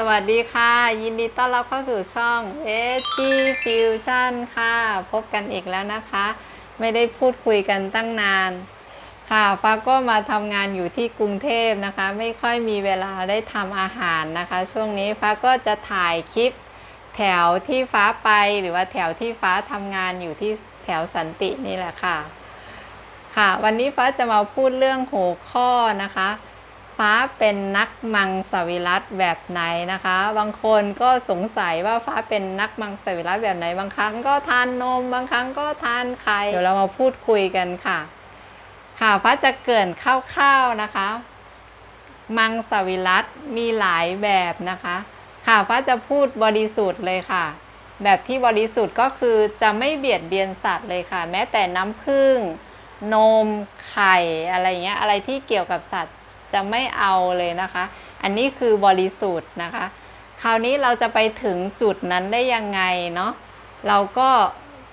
สวัสดีค่ะ ยินดีต้อนรับเข้าสู่ช่อง s g Fusion ค่ะ พบกันอีกแล้วนะคะ ไม่ได้พูดคุยกันตั้งนาน ค่ะฟ้าก็มาทำงานอยู่ที่กรุงเทพนะคะ ไม่ค่อยมีเวลาได้ทำอาหารนะคะ ช่วงนี้ฟ้าก็จะถ่ายคลิปแถวที่ฟ้าไปหรือว่าแถวที่ฟ้าทำงานอยู่ที่แถวสันตินี่แหละค่ะ ค่ะ วันนี้ฟ้าจะมาพูดเรื่องหัวข้อนะคะ ฟ้าเป็นนักมังสวิรัตแบบไหนนะคะ บางคนก็สงสัยว่าฟ้าเป็นนักมังสวิรัตแบบไหน บางครั้งก็ทานนม บางครั้งก็ทานไข่เดี๋ยวเรามาพูดคุยกันค่ะ ค่ะฟ้าจะเกินคร่าวๆนะคะ มังสวิรัตมีหลายแบบนะคะ ค่ะฟ้าจะพูดบริสุทธิ์เลยค่ะ แบบที่บริสุทธิ์ก็คือจะไม่เบียดเบียนสัตว์เลยค่ะ แม้แต่น้ำผึ้งนมไข่อะไรเงี้ยอะไรที่เกี่ยวกับสัตว์ จะไม่เอาเลยนะคะ อันนี้คือบริสุทธิ์นะคะ คราวนี้เราจะไปถึงจุดนั้นได้ยังไงเนาะเราก็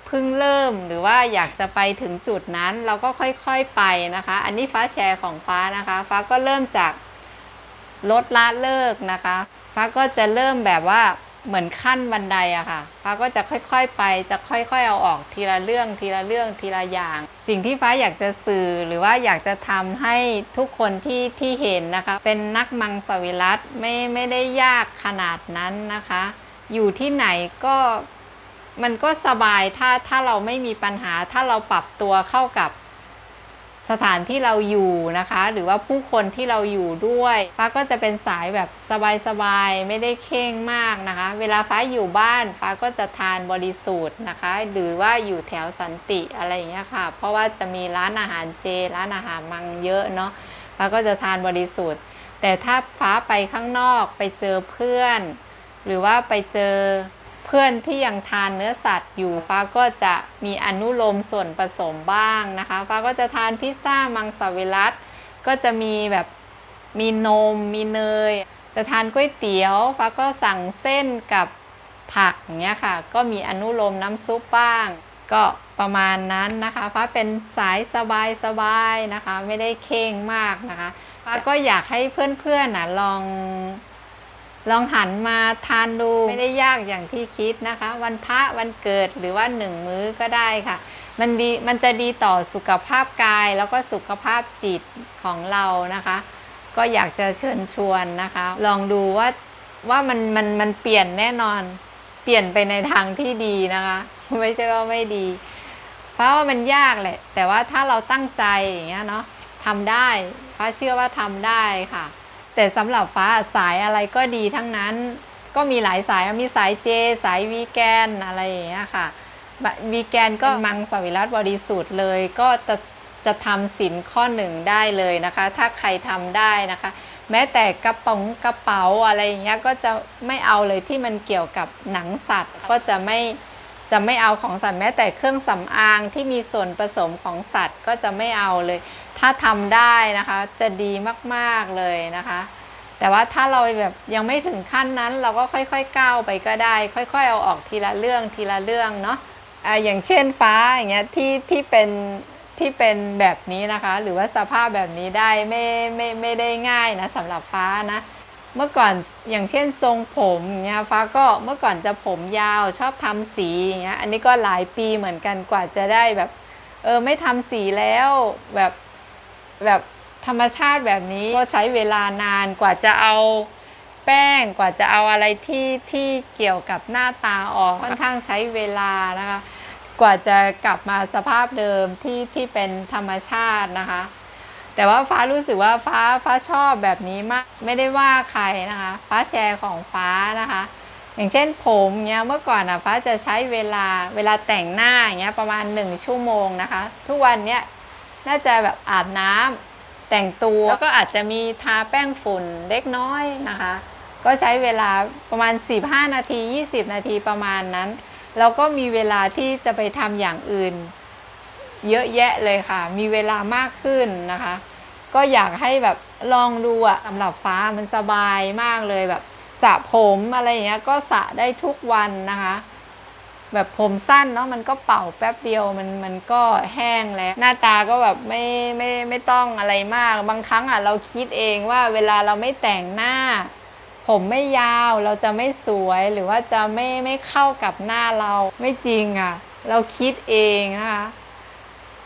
เพิ่งเริ่มหรือว่าอยากจะไปถึงจุดนั้นเราก็ค่อยๆไปนะคะ อันนี้ฟ้าแชร์ของฟ้านะคะ ฟ้าก็เริ่มจากลดละเลิกนะคะ ฟ้าก็จะเริ่มแบบว่า เหมือนขั้นบันไดอะค่ะฟ้าก็จะค่อยๆ ไปจะค่อยๆ เอาออกทีละเรื่องทีละเรื่องทีละอย่าง สิ่งที่ฟ้าอยากจะสื่อหรือว่าอยากจะทำให้ทุกคนที่ที่เห็นนะคะ เป็นนักมังสวิรัตไม่ไม่ได้ยากขนาดนั้นนะคะ อยู่ที่ไหนก็มันก็สบายถ้าถ้าเราไม่มีปัญหาถ้าเราปรับตัวเข้ากับ สถานที่เราอยู่นะคะ หรือว่าผู้คนที่เราอยู่ด้วยฟ้าก็จะเป็นสายแบบสบายๆไม่ได้เข่งมากนะคะ เวลาฟ้าอยู่บ้านฟ้าก็จะทานบริสุทธิ์นะคะ หรือว่าอยู่แถวสันติอะไรอย่างเงี้ยค่ะ เพราะว่าจะมีร้านอาหารเจ ร้านอาหารมังเยอะเนาะฟ้าก็จะทานบริสุทธิ์ แต่ถ้าฟ้าไปข้างนอกไปเจอเพื่อน หรือว่าไปเจอ พื่อนที่ยังทานเนื้อสัตว์อยู่ฟ้าก็จะมีอนุโลมส่วนผสมบ้างนะคะฟ้าก็จะทานพิซซ่ามังสวิรัตก็จะมีแบบมีนม มีเนย จะทานก๋วยเตี๋ยวฟ้าก็สั่งเส้นกับผักอย่างเงี้ยค่ะ ก็มีอนุโลมน้ำซุปบ้าง ก็ประมาณนั้นนะคะฟ้าเป็นสายสบายสบายๆนะคะ ไม่ได้เข่งมากนะคะฟ้าก็อยากให้เพื่อนๆนะลอง ลองหันมาทานดูไม่ได้ยากอย่างที่คิดนะคะ วันพระวันเกิดหรือว่าหนึ่งมื้อก็ได้ค่ะ มันดีมันจะดีต่อสุขภาพกายแล้วก็สุขภาพจิตของเรานะคะ ก็อยากจะเชิญชวนนะคะ ลองดูว่าว่ามันมันมันเปลี่ยนแน่นอน เปลี่ยนไปในทางที่ดีนะคะ ไม่ใช่ว่าไม่ดี เพราะว่ามันยากแหละ แต่ว่าถ้าเราตั้งใจอย่างเงี้ยเนาะทำได้ฟ้าเชื่อว่าทำได้ค่ะ แต่สำหรับฟ้าสายอะไรก็ดีทั้งนั้น ก็มีหลายสายมีสายเจ สายวีแกนอะไรอย่างเงี้ยค่ะวีแกนก็มังสวิรัตบริสุทธิ์เลย ก็จะจะทำสินข้อหนึ่งได้เลยนะคะ ถ้าใครทำได้นะคะ แม้แต่กระป๋องกระเป๋าอะไรอย่างเงี้ยก็จะไม่เอาเลยที่มันเกี่ยวกับหนังสัตว์ก็จะไม่ จะไม่เอาของสัตว์แม้แต่เครื่องสำอางที่มีส่วนผสมของสัตว์ก็จะไม่เอาเลย ถ้าทำได้นะคะจะดีมากๆเลยนะคะ แต่ว่าถ้าเราแบบยังไม่ถึงขั้นนั้น เราก็ค่อยๆก้าวไปก็ได้ ค่อยๆ เอาออกทีละเรื่องทีละเรื่องเนาะอ่าอย่างเช่นฟ้าอย่างเงี้ยที่ที่เป็นที่เป็นแบบนี้นะคะ หรือว่าสภาพแบบนี้ได้ไม่ไม่ไม่ได้ง่ายนะสำหรับฟ้านะ เมื่อก่อนอย่างเช่นทรงผมเงี้ยฟ้าก็เมื่อก่อนจะผมยาวชอบทำสีเงี้ยอันนี้ก็หลายปีเหมือนกันกว่าจะได้แบบ เออไม่ทำสีแล้วแบบแบบธรรมชาติแบบนี้ก็ใช้เวลานานกว่าจะเอาแป้งกว่าจะเอาอะไรที่ที่เกี่ยวกับหน้าตาออกค่อนข้างใช้เวลานะคะ กว่าจะกลับมาสภาพเดิมที่ที่เป็นธรรมชาตินะคะ แต่ว่าฟ้ารู้สึกว่าฟ้าฟ้าชอบแบบนี้มากไม่ได้ว่าใครนะคะ ฟ้าแชร์ของฟ้านะคะ อย่างเช่นผมเนี้ยเมื่อก่อนอะฟ้าจะใช้เวลาเวลาแต่งหน้าอย่างเงี้ยประมาณ 1 ชั่วโมงนะคะ ทุกวันเนี้ยน่าจะแบบอาบน้ำแต่งตัวแล้วก็อาจจะมีทาแป้งฝุ่นเล็กน้อยนะคะ ก็ใช้เวลาประมาณ 15 นาที 20 นาทีประมาณนั้น เราก็มีเวลาที่จะไปทำอย่างอื่น เยอะแยะเลยค่ะ มีเวลามากขึ้นนะคะ ก็อยากให้แบบลองดูอะสำหรับฟ้ามันสบายมากเลยแบบสระผมอะไรอย่างเงี้ยก็สระได้ทุกวันนะคะ แบบผมสั้นเนาะมันก็เป่าแป๊บเดียวมันมันก็แห้งแล้ว หน้าตาก็แบบไม่ไม่ไม่ต้องอะไรมาก บางครั้งอะเราคิดเองว่าเวลาเราไม่แต่งหน้า ผมไม่ยาวเราจะไม่สวยหรือว่าจะไม่ไม่เข้ากับหน้าเราไม่จริงอะ เราคิดเองนะคะ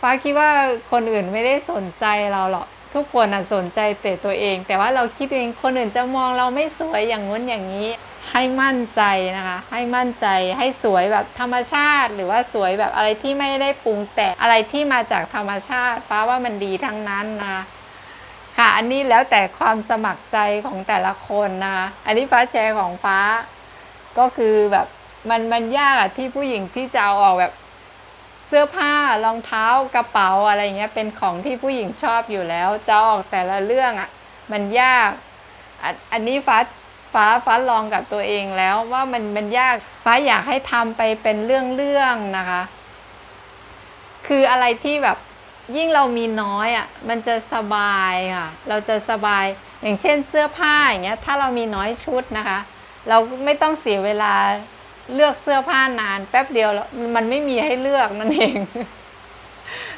ฟ้าคิดว่าคนอื่นไม่ได้สนใจเราหรอกทุกคนอะสนใจแต่ตัวเอง แต่ว่าเราคิดเองคนอื่นจะมองเราไม่สวยอย่างนู้นอย่างนี้ ให้มั่นใจนะคะ ให้มั่นใจให้สวยแบบธรรมชาติ หรือว่าสวยแบบอะไรที่ไม่ได้ปรุงแต่งอะไรที่มาจากธรรมชาติ ฟ้าว่ามันดีทั้งนั้นนะคะค่ะอันนี้แล้วแต่ความสมัครใจของแต่ละคนนะคะอันนี้ฟ้าแชร์ของฟ้า ก็คือแบบมันมันยากอะที่ผู้หญิงที่จะเอาออกแบบ เสื้อผ้ารองเท้ากระเป๋าอะไรเงี้ยเป็นของที่ผู้หญิงชอบอยู่แล้วจะออกแต่ละเรื่องอะมันยากอันอันนี้ฟ้าฟ้าฟ้าลองกับตัวเองแล้วว่ามันมันยากฟ้าอยากให้ทำไปเป็นเรื่องๆนะคะ คืออะไรที่แบบยิ่งเรามีน้อยอะ่ะมันจะสบายค่ะ เราจะสบายอย่างเช่นเสื้อผ้าอย่างเงี้ยถ้าเรามีน้อยชุดนะคะ เราไม่ต้องเสียเวลา เลือกเสื้อผ้านาน แป๊บเดียวแล้วมันไม่มีให้เลือกนั่นเอง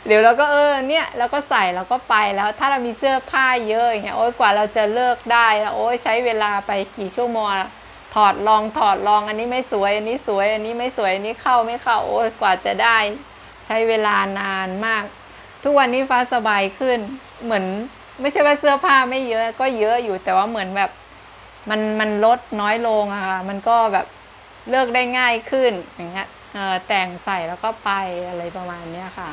เดี๋ยวเราก็เออเนี่ยเราก็ใส่เราก็ไปแล้ว ถ้าเรามีเสื้อผ้าเยอะอย่างเงี้ยโอ้ยกว่าเราจะเลิกได้แล้วโอ้ยใช้เวลาไปกี่ชั่วโมงถอดลองถอดลองอันนี้ไม่สวย อันนี้สวย อันนี้ไม่สวยอันนี้เข้าไม่เข้าโอ้ยกว่าจะได้ ใช้เวลานานมาก ทุกวันนี้ฟ้าสบายขึ้น เหมือนไม่ใช่ว่าเสื้อผ้าไม่เยอะก็เยอะอยู่แต่ว่าเหมือนแบบมันมันลดน้อยลงอะค่ะมันก็แบบ เลิกได้ง่ายขึ้นอย่างเงี้ยแต่งใส่แล้วก็ไปอะไรประมาณเนี้ยค่ะ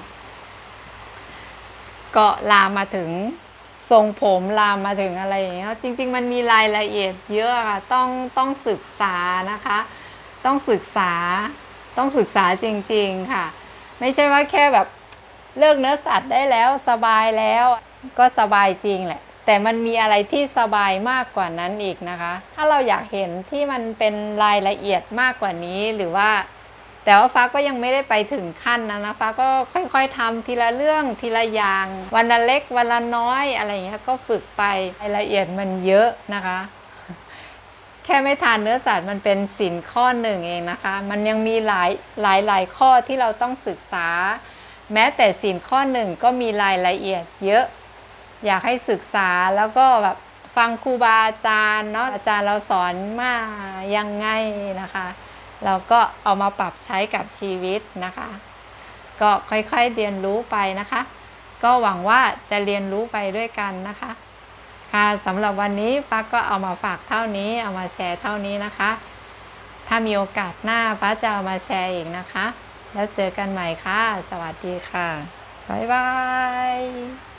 ก็ลามมาถึงทรงผมลามมาถึงอะไรอย่างเงี้ยจริง ๆ มันมีรายละเอียดเยอะค่ะต้องต้องศึกษานะคะ ต้องศึกษาต้องศึกษาจริง ๆค่ะ ไม่ใช่ว่าแค่แบบเลิกเนื้อสัตว์ได้แล้วสบายแล้วก็สบายจริงแหละ แต่มันมีอะไรที่สบายมากกว่านั้นอีกนะคะ ถ้าเราอยากเห็นที่มันเป็นรายละเอียดมากกว่านี้หรือว่า แต่ว่าฟ้าก็ยังไม่ได้ไปถึงขั้นนะนะฟ้าก็ค่อยๆทำทีละเรื่องทีละอย่าง วันละเล็กวันละน้อยอะไรอย่างเงี้ยก็ฝึกไปรายละเอียดมันเยอะนะคะแค่ไม่ทานเนื้อสัตว์มันเป็นสินข้อหนึ่งเองนะคะ มันยังมีหลายหลายหลายข้อที่เราต้องศึกษา แม้แต่สินข้อหนึ่งก็มีรายละเอียดเยอะ อยากให้ศึกษาแล้วก็แบบฟังครูบาอาจารย์เนาะอาจารย์เราสอนมายังไงนะคะ เราก็เอามาปรับใช้กับชีวิตนะคะ ก็ค่อยๆเรียนรู้ไปนะคะ ก็หวังว่าจะเรียนรู้ไปด้วยกันนะคะ ค่ะสำหรับวันนี้ป้าก็เอามาฝากเท่านี้ เอามาแชร์เท่านี้นะคะ ถ้ามีโอกาสหน้าป้าจะเอามาแชร์อีกนะคะ แล้วเจอกันใหม่ค่ะ สวัสดีค่ะบ๊ายบาย